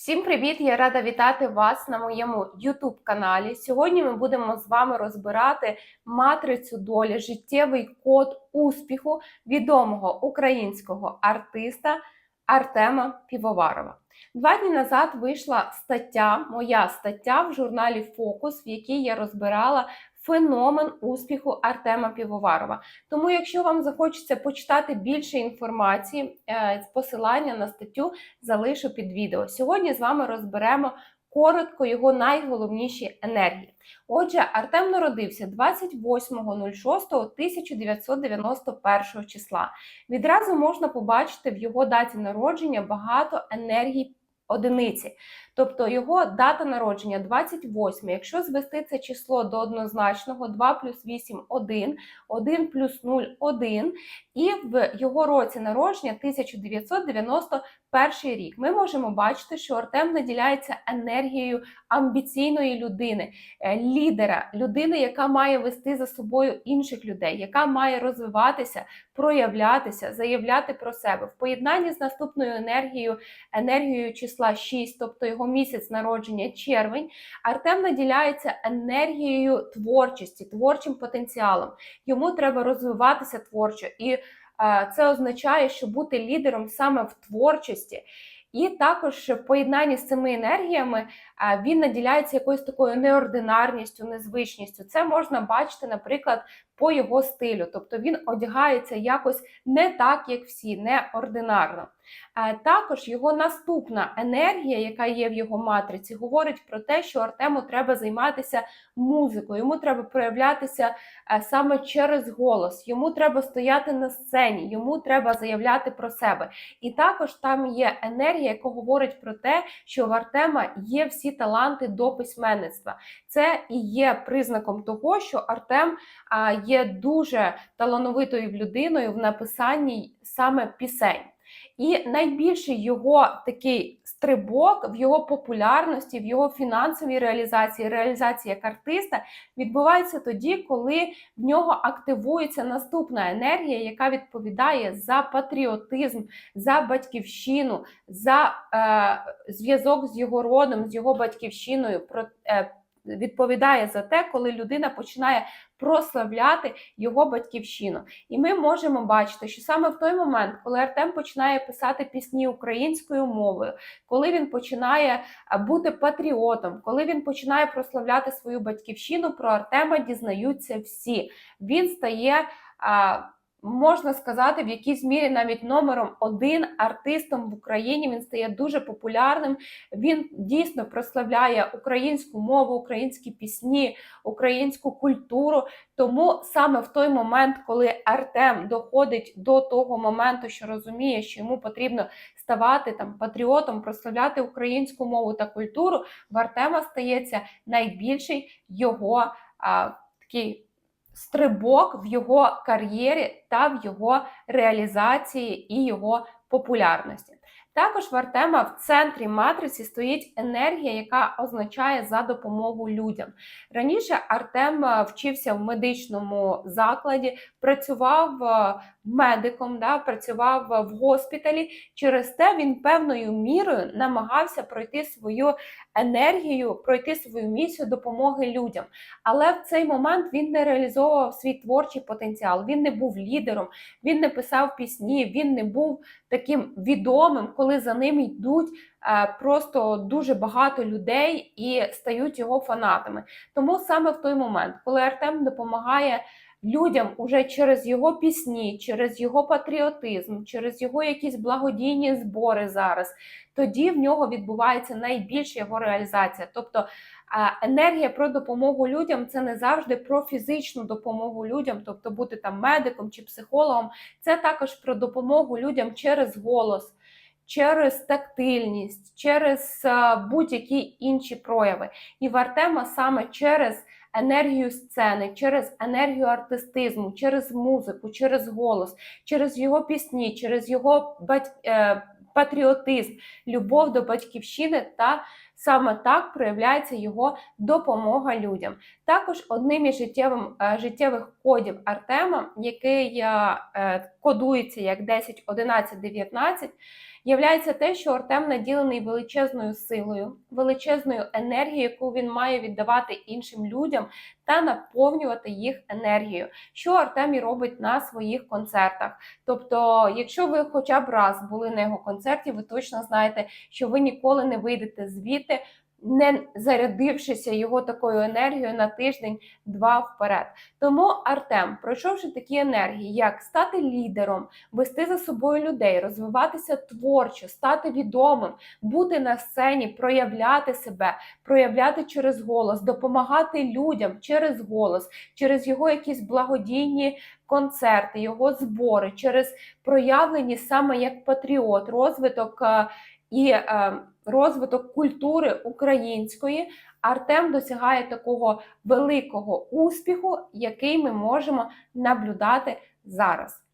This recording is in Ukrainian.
Всім привіт! Я рада вітати вас на моєму YouTube каналі. Сьогодні ми будемо з вами розбирати матрицю долі, життєвий код успіху відомого українського артиста Артема Півоварова. Два дні назад вийшла стаття, моя стаття в журналі Фокус, в якій я розбирала феномен успіху Артема Півоварова. Тому, якщо вам захочеться почитати більше інформації, е, посилання на статтю залишу під відео. Сьогодні з вами розберемо коротко його найголовніші енергії. Отже, Артем народився 28.06.1991 числа. Відразу можна побачити в його даті народження багато енергій одиниці. Тобто його дата народження 28. Якщо звести це число до однозначного 2 плюс 8 1, 1 плюс 0 1, і в його році народження 1991 рік, ми можемо бачити, що Артем наділяється енергією амбіційної людини, е, лідера, людини, яка має вести за собою інших людей, яка має розвиватися, проявлятися, заявляти про себе в поєднанні з наступною енергією, енергією числа 6, тобто його місяць народження, червень, Артем наділяється енергією творчості, творчим потенціалом. Йому треба розвиватися творчо, і е, це означає, що бути лідером саме в творчості. І також в поєднанні з цими енергіями е, він наділяється якоюсь такою неординарністю, незвичністю. Це можна бачити, наприклад, по його стилю. Тобто він одягається якось не так, як всі, неординарно. Е, також його наступна енергія, яка є в його матриці, говорить про те, що Артему треба займатися музикою, йому треба проявлятися е, саме через голос, йому треба стояти на сцені, йому треба заявляти про себе. І також там є енергія, яка говорить про те, що в Артема є всі таланти до письменництва. Це і є признаком того, що Артем є дуже талановитою людиною в написанні саме пісень. І найбільший його такий стрибок в його популярності, в його фінансовій реалізації, реалізації як артиста відбувається тоді, коли в нього активується наступна енергія, яка відповідає за патріотизм, за батьківщину, за е, зв'язок з його родом, з його батьківщиною. про е, Відповідає за те, коли людина починає прославляти його батьківщину. І ми можемо бачити, що саме в той момент, коли Артем починає писати пісні українською мовою, коли він починає бути патріотом, коли він починає прославляти свою батьківщину, про Артема дізнаються всі. Він стає можна сказати, в якійсь мірі навіть номером один артистом в Україні. Він стає дуже популярним. Він дійсно прославляє українську мову, українські пісні, українську культуру. Тому саме в той момент, коли Артем доходить до того моменту, що розуміє, що йому потрібно ставати там патріотом, прославляти українську мову та культуру, в Артема стається найбільший його а, такий стрибок в його кар'єрі та в його реалізації і його популярності. Також в Артема в центрі матриці стоїть енергія, яка означає за допомогу людям. Раніше Артем е, вчився в медичному закладі, працював е, медиком, да, працював в госпіталі. Через те він певною мірою намагався пройти свою енергію, пройти свою місію допомоги людям. Але в цей момент він не реалізовував свій творчий потенціал. Він не був лідером, він не писав пісні, він не був таким відомим, коли за ним йдуть. Е, просто дуже багато людей і стають його фанатами. Тому саме в той момент, коли Артем допомагає людям уже через його пісні, через його патріотизм, через його якісь благодійні збори зараз, тоді в нього відбувається найбільша його реалізація. Тобто енергія про допомогу людям це не завжди про фізичну допомогу людям, тобто бути там медиком чи психологом. Це також про допомогу людям через голос. Через тактильність, через будь-які інші прояви. І в Артема саме через енергію сцени, через енергію артистизму, через музику, через голос, через його пісні, через його. Е, патріотизм, любов до батьківщини та саме так проявляється його допомога людям. Також одним із життєвим, е, життєвих кодів Артема, який е, кодується як 10, 11, 19, являється те, що Артем наділений величезною силою, величезною енергією, яку він має віддавати іншим людям та наповнювати їх енергією, що Артем і робить на своїх концертах. Тобто, якщо ви хоча б раз були на його концерті, ви точно знаєте, що ви ніколи не вийдете звідти. Не зарядившися його такою енергією на тиждень-два вперед. Тому Артем, пройшовши такі енергії, як стати лідером, вести за собою людей, розвиватися творчо, стати відомим, бути на сцені, проявляти себе, проявляти через голос, допомагати людям через голос, через його якісь благодійні концерти, його збори, через проявлені саме як патріот, розвиток е, і е, розвиток культури української. Артем досягає такого великого успіху, який ми можемо наблюдати зараз.